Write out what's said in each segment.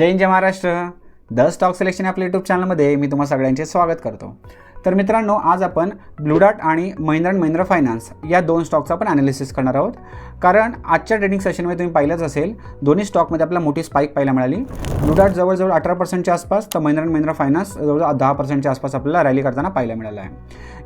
जय हिंद जय Maharashtra. The stock selection आपल्या YouTube चॅनलमध्ये मी तुम्हा सगळ्यांचे स्वागत करतो. तर मित्रांनो आज आपण ब्लूडार्ट आणि महिंद्रा अँड महिंद्रा फायनान्स या दोन स्टॉकचा आपण ॲनालिसिस करणार आहोत. कारण आजच्या ट्रेडिंग सेशनमध्ये तुम्ही पाहिलंच असेल दोन्ही स्टॉकमध्ये आपल्याला मोठी स्पाईक पाहायला मिळाली. ब्लूडार्ट जवळजवळ अठरा पर्सेंटच्या आसपास तर महिंद्रा अँड महिंद्रा फायनान्स जवळजवळ दहा पर्सेंटच्या आसपास आपल्याला रॅली करताना पाहायला मिळाला आहे.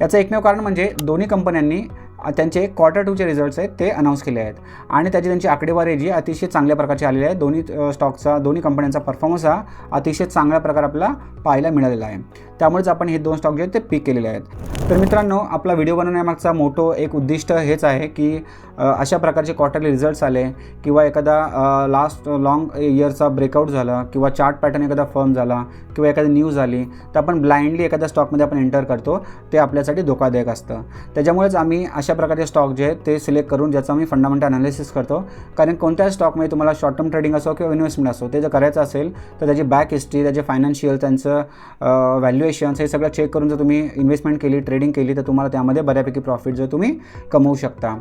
याचं एकमेव कारण म्हणजे दोन्ही कंपन्यांनी त्यांचे क्वार्टर टूचे रिझल्ट्स आहेत ते अनाऊन्स केले आहेत. आणि त्याची त्यांची आकडेवारी जी अतिशय चांगल्या प्रकारची आलेली आहे. दोन्ही स्टॉकचा दोन्ही कंपन्यांचा परफॉर्मन्स हा अतिशय चांगल्या प्रकारे आपल्याला पाहायला मिळालेला आहे. त्यामुळेच आपण हे दोन स्टॉक जे आहेत ते पिक केलेले आहेत. तर मित्रांनो आपला व्हिडिओ बनवण्यामागचा मोठं एक उद्दिष्ट हेच आहे की अशा प्रकारचे क्वार्टरली रिझल्ट्स आले किंवा एखादा लास्ट लाँग इयरचा ब्रेकआउट झाला किंवा चार्ट पॅटर्न एखादा फर्म झाला किंवा एखादी न्यूज आली तर आपण ब्लाइंडली एखाद्या स्टॉकमध्ये आपण एंटर करतो ते आपल्यासाठी धोकादायक असतं. त्याच्यामुळेच आम्ही अशा प्रकारचे स्टॉक जे आहेत ते सिलेक्ट करून ज्याचं आम्ही फंडामेंटल अनालिसिस करतो. कारण कोणत्याही स्टॉकमध्ये तुम्हाला शॉर्ट टर्म ट्रेडिंग असो किंवा इन्व्हेस्टमेंट असो ते जर करायचं असेल तर त्याची बॅक हिस्ट्री त्याचे फायनान्शियल त्यांचं व्हॅल्युएशन्स हे सगळं चेक करून जर तुम्ही इन्व्हेस्टमेंट केली ट्रेडिंग केली तर तुम्हाला त्यामध्ये बऱ्यापैकी प्रॉफिट जर तुम्ही कमवू शकता.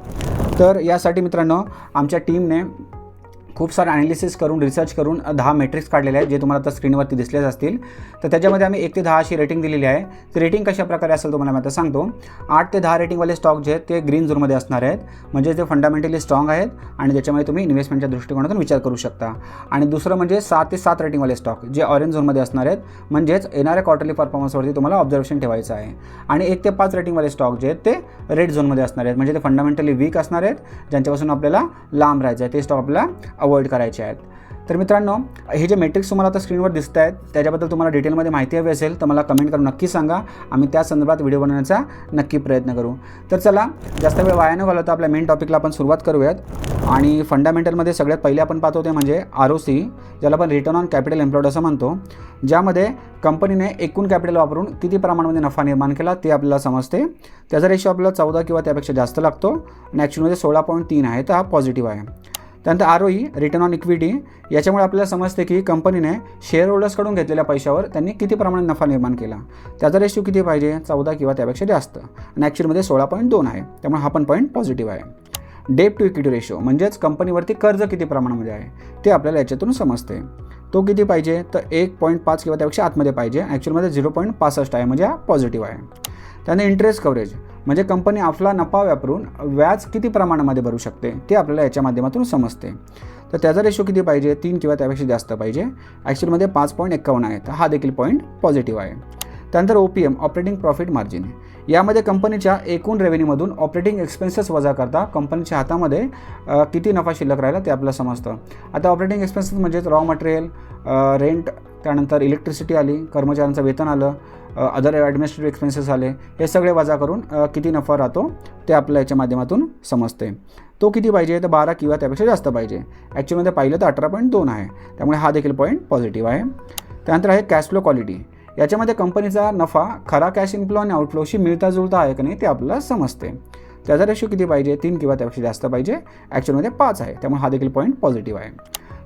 तर यासाठी मित्रांनो आमच्या टीमने खूप सारं ॲनालिसिस करून रिसर्च करून दहा मेट्रिक्स काढलेले आहेत जे तुम्हाला आता स्क्रीनवरती दिसलेच असतील. तर त्याच्यामध्ये आम्ही एक ते दहा अशी रेटिंग दिलेली आहे. ती रेटिंग कशा प्रकारे असेल तुम्हाला मी आता सांगतो. आठ ते दहा रेटिंगवाले स्टॉक जे आहेत ते ग्रीन झोनमध्ये असणार आहेत. म्हणजे ते फंडामेंटली स्ट्रॉंग आहेत आणि ज्याच्यामध्ये तुम्ही इन्व्हेस्टमेंटच्या दृष्टिकोनातून विचार करू शकता. आणि दुसरं म्हणजे सात ते सात रेटिंगवाले स्टॉक जे ऑरेंज झोनमध्ये असणार आहेत. म्हणजेच येणाऱ्या क्वार्टरली परफॉर्मन्सवरती तुम्हाला ऑब्झर्वेशन ठेवायचं आहे. आणि एक ते पाच रेटिंगवाले स्टॉक जे आहेत ते रेड झोनमध्ये असणार आहेत. म्हणजे ते फंडामेंटली वीक असणार आहेत. ज्यांच्यापासून आपल्याला लांब राहायचं आहे. ते स्टॉक आपल्याला अवॉइड करायचे आहेत. तर मित्रांनो हे जे मेट्रिक्स तुम्हाला आता स्क्रीनवर दिसत आहेत त्याच्याबद्दल तुम्हाला डिटेलमध्ये माहिती हवी असेल तर मला कमेंट करून नक्की सांगा. आम्ही त्या संदर्भात व्हिडिओ बनवण्याचा नक्की प्रयत्न करू. तर चला जास्त वेळ वाया न घालवता आपल्या मेन टॉपिकला आपण सुरुवात करूयात. आणि फंडामेंटलमध्ये सगळ्यात पहिले आपण पाहतो ते म्हणजे आर ओ सी ज्याला आपण रिटर्न ऑन कॅपिटल एम्प्लॉयड असं म्हणतो. ज्यामध्ये कंपनीने एकूण कॅपिटल वापरून किती प्रमाणामध्ये नफा निर्माण केला ते आपल्याला समजते. त्याचा रेशो आपल्याला चौदा किंवा त्यापेक्षा जास्त लागतो. आणि ॲक्च्युअलमध्ये सोळा पॉईंट तीन आहे तर हा पॉझिटिव्ह आहे. त्यानंतर R O E return on equity याच्यामुळे आपल्याला समजते की कंपनीने शेअर होल्डर्सकडून घेतलेल्या पैशावर त्यांनी किती प्रमाणात नफा निर्माण केला. त्याचा रेशिओ किती पाहिजे? चौदा किंवा त्यापेक्षा जास्त. आणि ॲक्च्युअलमध्ये सोळा पॉईंट दोन आहे. त्यामुळे हा पण पॉईंट पॉझिटिव्ह आहे. डेप टू इक्विटी रेशो म्हणजेच कंपनीवरती कर्ज किती प्रमाणामध्ये आहे ते आपल्याला याच्यातून समजते. तो किती पाहिजे? तर एक पॉईंट पाच किंवा त्यापेक्षा आतमध्ये पाहिजे. ॲक्च्युअलमध्ये झिरो पॉईंट पासष्ट आहे म्हणजे हा पॉझिटिव्ह आहे. त्याने इंटरेस्ट कव्हरेज म्हणजे कंपनी आपला नफा वापरून व्याज किती प्रमाणामध्ये भरू शकते ते आपल्याला याच्या माध्यमातून समजते. तर त्याचा रेशो किती पाहिजे? तीन किंवा त्यापेक्षा जास्त पाहिजे. ॲक्च्युअलमध्ये पाच पॉईंट एक्कावन्न आहे तर हा देखील पॉईंट पॉझिटिव्ह आहे. त्यानंतर O P M operating profit margin यामध्ये कंपनीच्या एकूण रेव्हेन्यूमधून ऑपरेटिंग एक्सपेन्सेस वजा करता कंपनीच्या हातामध्ये किती नफा शिल्लक राहिला ते आपल्याला समजतं. आता ऑपरेटिंग एक्सपेन्सेस म्हणजेच रॉ मटेरियल रेंट त्यानंतर इलेक्ट्रिसिटी आली कर्मचाऱ्यांचं वेतन आलं अदर ॲडमिनिस्ट्रेटिव्ह एक्सपेन्सेस आले हे सगळे वजा करून किती नफा राहतो ते आपल्या याच्या माध्यमातून समजते. तो किती पाहिजे? तर बारा किंवा त्यापेक्षा जास्त पाहिजे. ॲक्च्युअलमध्ये पाहिलं तर अठरा पॉईंट दोन आहे. त्यामुळे हा देखील पॉईंट पॉझिटिव्ह आहे. त्यानंतर आहे कॅश फ्लो क्वालिटी याच्यामध्ये कंपनीचा नफा खरा कॅश इनफ्लो आणि आउटफ्लोशी मिळता जुळता आहे का नाही ते आपल्याला समजते. त्याचा रेशो किती पाहिजे? तीन किंवा त्यापेक्षा जास्त पाहिजे. ॲक्च्युअलमध्ये पाच आहे. त्यामुळे हा देखील पॉईंट पॉझिटिव्ह आहे.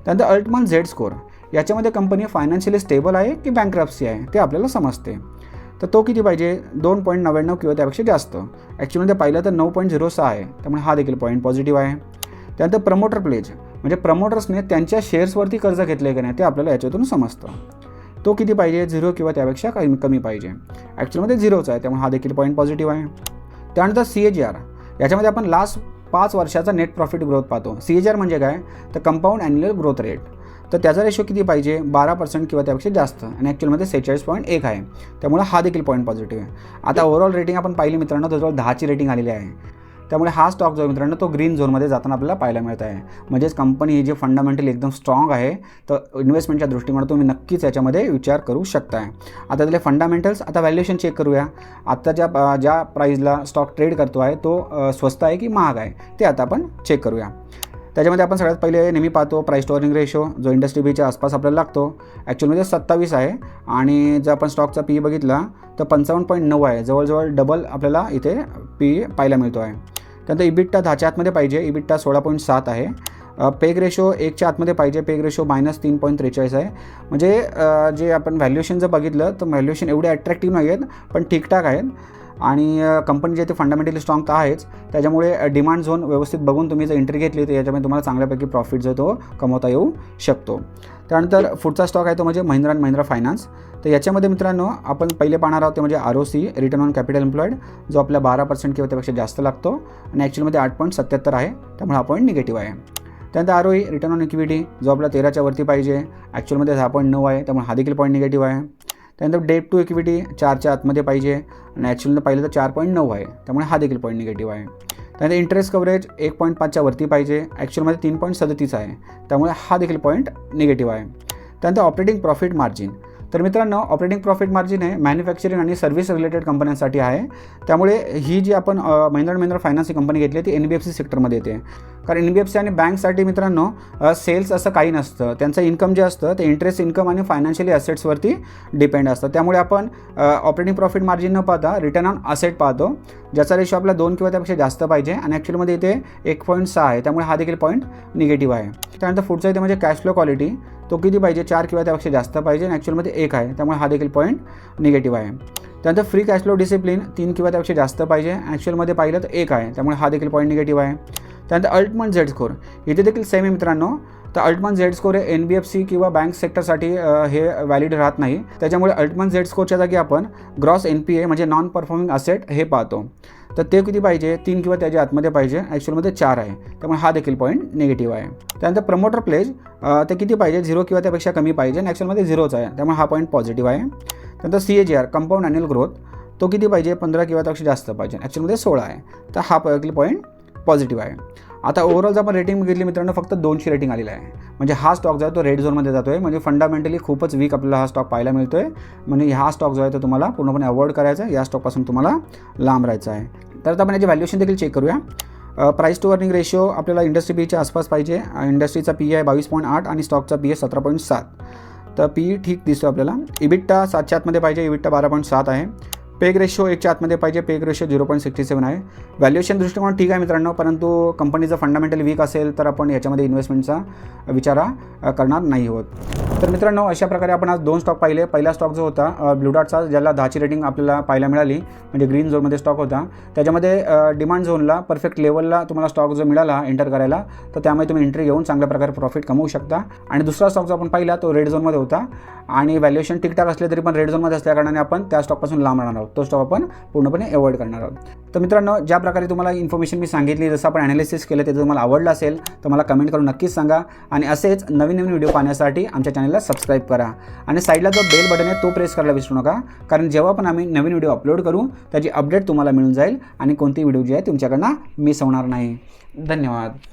त्यानंतर अल्टमन झेड स्कोर याच्यामध्ये कंपनी फायनान्शियली स्टेबल आहे की बँक्रप्सी आहे ते आपल्याला समजते. तर तो किती पाहिजे? दोन पॉईंट नव्याण्णव किंवा त्यापेक्षा जास्त. ॲक्च्युअलमध्ये पाहिलं तर नऊ पॉईंट झिरो सहा आहे. त्यामुळे हा देखील पॉईंट पॉझिटिव्ह आहे. त्यानंतर प्रमोटर प्लेज म्हणजे प्रमोटर्सने त्यांच्या शेअर्सवरती कर्ज घेतले की नाही ते आपल्याला याच्यातून समजतं. तो किती पाहिजे? झिरो किंवा त्यापेक्षा कमी कमी पाहिजे. ॲक्च्युअलमध्ये झिरोच आहे. त्यामुळे हा देखील पॉईंट पॉझिटिव्ह आहे. त्यानंतर सी ए जी आर याच्यामध्ये आपण लास्ट पाच वर्षाचा नेट प्रॉफिट ग्रोथ पाहतो. सी ए जी आर म्हणजे काय? तर कंपाऊंड ॲन्युअल ग्रोथ रेट तर त्याचा रेशो किती पाहिजे? बारा पर्सेंट किंवा त्यापेक्षा जास्त. आणि ॲक्च्युअलमध्ये सेहेचाळीस पॉईंट एक आहे. त्यामुळे हा देखील पॉईंट पॉझिटिव्ह आहे. आता ओव्हरऑल रेटिंग आपण पाहिली मित्रांनो जवळ दहाची रेटिंग आलेली आहे. त्यामुळे हा स्टॉक जो आहे मित्रांनो तो ग्रीन झोनमध्ये जाताना आपल्याला पाहायला मिळत आहे. म्हणजेच कंपनी ही जी फंडामेंटली एकदम स्ट्रॉंग आहे तर इन्व्हेस्टमेंटच्या दृष्टिकोनातून तुम्ही नक्कीच याच्यामध्ये विचार करू शकताय. आता त्याले फंडामेंटल्स आता व्हॅल्युएशन चेक करूया. आता ज्या ज्या प्राईजला स्टॉक ट्रेड करतो आहे तो स्वस्त आहे की महाग आहे ते आता आपण चेक करूया. त्याच्यामध्ये आपण सगळ्यात पहिले नेहमी पाहतो प्राईस टू अर्निंग रेशो जो इंडस्ट्री बीच्या आसपास आपल्याला लागतो. ॲक्च्युअलमध्ये सत्तावीस आहे आणि जर आपण स्टॉकचा पी बघितला तर पंचावन्न पॉईंट नऊ आहे. जवळजवळ डबल आपल्याला इथे पी पाहायला मिळतो आहे. त्यानंतर इबिट्टा दहाच्या आतमध्ये पाहिजे. इबिट्टा सोळा पॉईंट सात आहे. पेग रेशो एकच्या आतमध्ये पाहिजे. पेग रेशो मायनस तीन पॉईंट त्रेचाळीस आहे. म्हणजे जे आपण व्हॅल्युएशन जर बघितलं तर व्हॅल्युएशन एवढे अट्रॅक्टिव्ह नाही आहेत पण ठीकठाक आहेत. आणि कंपनी जे ते फंडामेंटली स्ट्रॉंग तर आहेच. त्याच्यामुळे डिमांड झोन व्यवस्थित बघून तुम्ही जर एंट्री घेतली तर याच्यामध्ये तुम्हाला चांगल्यापैकी प्रॉफिट जो तो कमवता येऊ शकतो. त्यानंतर पुढचा स्टॉक आहे तो म्हणजे महिंद्रा अँड महिंद्रा फायनान्स तर याच्यामध्ये मित्रांनो आपण पहिले पाहणार आहोत ते म्हणजे R O C return on capital employed जो आपल्या बारा पर्सेंट किंवा त्यापेक्षा जास्त लागतो आणि ॲक्च्युअलमध्ये आठ पॉईंट सत्याहत्तर आहे. त्यामुळे हा पॉईंट निगेटिव्ह आहे. त्यानंतर R O E return on equity जो आपला तेराच्या वरती पाहिजे ॲक्च्युअलमध्ये दहा पॉईंट नऊ आहे. त्यामुळे हा देखील पॉईंट निगेटिव्ह आहे. त्यानंतर डेट टू इक्विटी चारच्या आतमध्ये पाहिजे. आणि ॲक्च्युअलनं पाहिलं तर चार पॉईंट नऊ आहे. त्यामुळे हा देखील पॉईंट निगेटिव्ह आहे. त्यानंतर इंटरेस्ट कव्हरेज एक पॉईंट पाचच्या वरती पाहिजे. ॲक्च्युअलमध्ये तीन पॉईंट सदतीस आहे. त्यामुळे हा देखील पॉईंट निगेटिव्ह आहे. त्यानंतर ऑपरेटिंग प्रॉफिट मार्जिन. तर मित्रांनो ऑपरेटिंग प्रॉफिट मार्जिन हे मॅन्युफॅक्चरिंग आणि सर्व्हिस रिलेटेड कंपन्यांसाठी आहे. त्यामुळे ही जी आपण महिंद्रा महिंद्रा फायनान्स ही कंपनी घेतली ती एन बी एफ सी सेक्टरमध्ये येते. कारण एन बी एफ सी आणि बँकसाठी मित्रांनो सेल्स असं काही नसतं. त्यांचं इन्कम जे असतं ते इंटरेस्ट इन्कम आणि फायनान्शियली असेट्सवरती डिपेंड असतं. त्यामुळे आपण ऑपरेटिंग प्रॉफिट मार्जिन न पाहता रिटर्न ऑन असेट पाहतो. ज्याचा रेशो आपला दोन किंवा त्यापेक्षा जास्त पाहिजे आणि ॲक्च्युअलमध्ये इथे एक पॉईंट सहा आहे. त्यामुळे हा देखील पॉईंट निगेटिव्ह आहे. त्यानंतर पुढचा इथे म्हणजे कॅश फ्लो क्वालिटी तो किती पाहिजे? चार किंवा त्यापेक्षा जास्त पाहिजे आणि ॲक्च्युअलमध्ये एक आहे. त्यामुळे हा देखील पॉईंट निगेटिव्ह आहे. त्यानंतर फ्री कॅश फ्लो डिसिप्लिन तीन किंवा त्यापेक्षा जास्त पाहिजे ॲक्च्युअलमध्ये पाहिलं तर एक आहे. त्यामुळे हा देखील पॉईंट निगेटिव्ह आहे. त्यानंतर अल्टमन झेड स्कोर इथे देखील सेम आहे मित्रांनो. तर अल्टमन झेड स्कोर हे एन बी एफ सी किंवा बँक सेक्टरसाठी हे व्हॅलिड राहत नाही. त्याच्यामुळे अल्टमन झेड स्कोरच्या जागी आपण ग्रॉस एन पी ए म्हणजे नॉन परफॉर्मिंग असेट हे पाहतो. तर ते किती पाहिजे? तीन किंवा त्याच्या आतमध्ये पाहिजे. ॲक्च्युअलमध्ये चार आहे. त्यामुळे हा देखील पॉईंट निगेटिव्ह आहे. त्यानंतर प्रमोटर प्लेज ते किती पाहिजे? झिरो किंवा त्यापेक्षा कमी पाहिजे. आणि ॲक्च्युअलमध्ये झिरोच आहे. त्यामुळे हा पॉईंट पॉझिटिव्ह आहे. त्यानंतर C A G R compound annual growth तो किती पाहिजे? पंधरा किंवा त्यापेक्षा जास्त पाहिजे. ॲक्च्युअलमध्ये सोळा आहे. तर हा देखील पॉईंट पॉझिटिव्ह आहे. आता ओव्हरऑल जर आपण रेटिंग बघितली मित्रांनो फक्त दोनशे रेटिंग आलेलं आहे. म्हणजे हा स्टॉक जो आहे तो रेड झोनमध्ये जातो आहे म्हणजे फंडामेंटली खूपच वीक आपल्याला हा स्टॉक पाहायला मिळतो आहे म्हणजे हा स्टॉक जो आहे तो तुम्हाला पूर्णपणे अवॉइड करायचा आहे. या स्टॉकपासून तुम्हाला लांब राहायचं आहे. तर आता आपण याची व्हॅल्युएशन देखील चेक करूया. प्राईस टू अर्निंग रेशियो आपल्याला इंडस्ट्री पीच्या आसपास पाहिजे. इंडस्ट्रीचा पी आहे बावीस पॉईंट आठ आणि स्टॉकचा पी आहे सतरा पॉईंट सात. तर पी ठीक दिसतो आपल्याला. इबिट्टा सातच्या आतमध्ये पाहिजे. इबिट्टा बारा पॉईंट सात आहे. पेग रेशो एकच्या आतमध्ये पाहिजे. PEG ratio zero point sixty seven आहे. व्हॅल्युएशन दृष्टिकोन ठीक आहे मित्रांनो परंतु कंपनीचं फंडामेंटल वीक असेल तर आपण याच्यामध्ये इन्व्हेस्टमेंटचा विचारा करणार नाही होत तर मित्रांनो अशा प्रकारे आपण आज दोन स्टॉक पाहिले. पहिला स्टॉक जो होता ब्लू डॉटचा ज्याला दहाची रेटिंग आपल्याला पाहायला मिळाली म्हणजे ग्रीन झोनमध्ये स्टॉक होता. त्याच्यामध्ये डिमांड झोनला परफेक्ट लेवलला तुम्हाला स्टॉक जो मिळाला एंटर करायला तर त्यामुळे तुम्ही एंट्री घेऊन चांगल्या प्रकारे प्रॉफिट कमवू शकता. आणि दुसरा स्टॉक जो आपण पाहिला तो रेड झोनमध्ये होता. आणि व्हॅल्युएशन ठीकठाक असले तरी पण रेड झोनमध्ये असल्या कारणाने आपण त्या स्टॉकपासून लांब राहणार आहोत. तो स्टॉक आपण पूर्णपणे अवॉइड करणार आहोत. तर मित्रांनो ज्या प्रकारे तुम्हाला इन्फॉर्मेशन मी सांगितली जसं आपण ॲनालिसिस केलं ते तुम्हाला आवडलं असेल तर मला कमेंट करून नक्कीच सांगा. आणि असेच नवीन नवीन व्हिडिओ पाहण्यासाठी आमच्या चॅनलला सबस्क्राईब करा. आणि साईडला जो बेल बटन आहे तो प्रेस करायला विसरू नका. कारण जेव्हा पण आम्ही नवीन व्हिडिओ अपलोड करू त्याची अपडेट तुम्हाला मिळून जाईल. आणि कोणती व्हिडिओ जी आहे तुमच्याकडनं मिस होणार नाही. धन्यवाद.